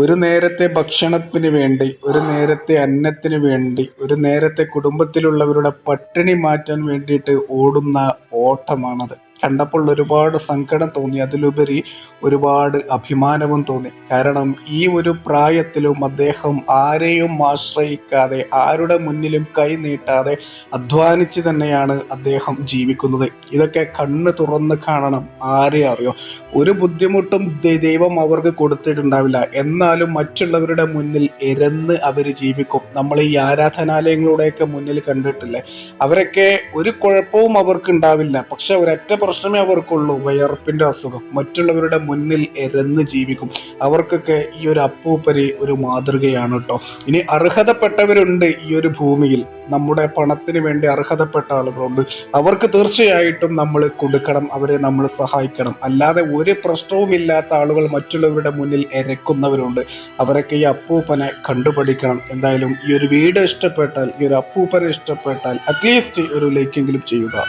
ഒരു നേരത്തെ ഭക്ഷണത്തിന് വേണ്ടി ഒരു നേരത്തെ അന്നത്തിന് വേണ്ടി ഒരു നേരത്തെ കുടുംബത്തിലുള്ളവരുടെ പട്ടിണി മാറ്റാൻ വേണ്ടിയിട്ട് ഓടുന്ന ഓട്ടമാണത്. കണ്ടപ്പോൾ ഒരുപാട് സങ്കടം തോന്നി. അതിലുപരി ഒരുപാട് അഭിമാനവും തോന്നി. കാരണം ഈ ഒരു പ്രായത്തിലും അദ്ദേഹം ആരെയും ആശ്രയിക്കാതെ ആരുടെ മുന്നിലും കൈ നീട്ടാതെ അധ്വാനിച്ച് തന്നെയാണ് അദ്ദേഹം ജീവിക്കുന്നത്. ഇതൊക്കെ കണ്ണ് തുറന്ന് കാണണം. ആരെ അറിയോ? ഒരു ബുദ്ധിമുട്ടും ദൈവം അവർക്ക് കൊടുത്തിട്ടുണ്ടാവില്ല. എന്നാലും മറ്റുള്ളവരുടെ മുന്നിൽ എരന്ന് അവർ ജീവിക്കും. നമ്മൾ ഈ ആരാധനാലയങ്ങളുടെയൊക്കെ മുന്നിൽ കണ്ടിട്ടില്ലേ? അവരൊക്കെ ഒരു കുഴപ്പവും അവർക്ക് ഉണ്ടാവില്ല പക്ഷെ ഒരൊറ്റ പ്രശ്നമേ അവർക്കുള്ളൂ. വയർപ്പിന്റെ അസുഖം. മറ്റുള്ളവരുടെ മുന്നിൽ എരന്ന് ജീവിക്കും. അവർക്കൊക്കെ ഈ ഒരു അപ്പൂപ്പരി ഒരു മാതൃകയാണ് കേട്ടോ ഇനി അർഹതപ്പെട്ടവരുണ്ട് ഈ ഒരു ഭൂമിയിൽ. നമ്മുടെ പണത്തിന് വേണ്ടി അർഹതപ്പെട്ട ആളുകളുണ്ട്. അവർക്ക് തീർച്ചയായിട്ടും നമ്മൾ കൊടുക്കണം. അവരെ നമ്മൾ സഹായിക്കണം. അല്ലാതെ ഒരു പ്രശ്നവും ഇല്ലാത്ത ആളുകൾ മറ്റുള്ളവരുടെ മുന്നിൽ എരക്കുന്നവരുണ്ട്. അവരൊക്കെ ഈ അപ്പൂപ്പനെ കണ്ടുപഠിക്കണം. എന്തായാലും ഈ ഒരു വീട് ഇഷ്ടപ്പെട്ടാൽ ഈ ഒരു അപ്പൂപ്പനെ ഇഷ്ടപ്പെട്ടാൽ അറ്റ്ലീസ്റ്റ് ഒരു ലൈക്കെങ്കിലും ചെയ്യുക.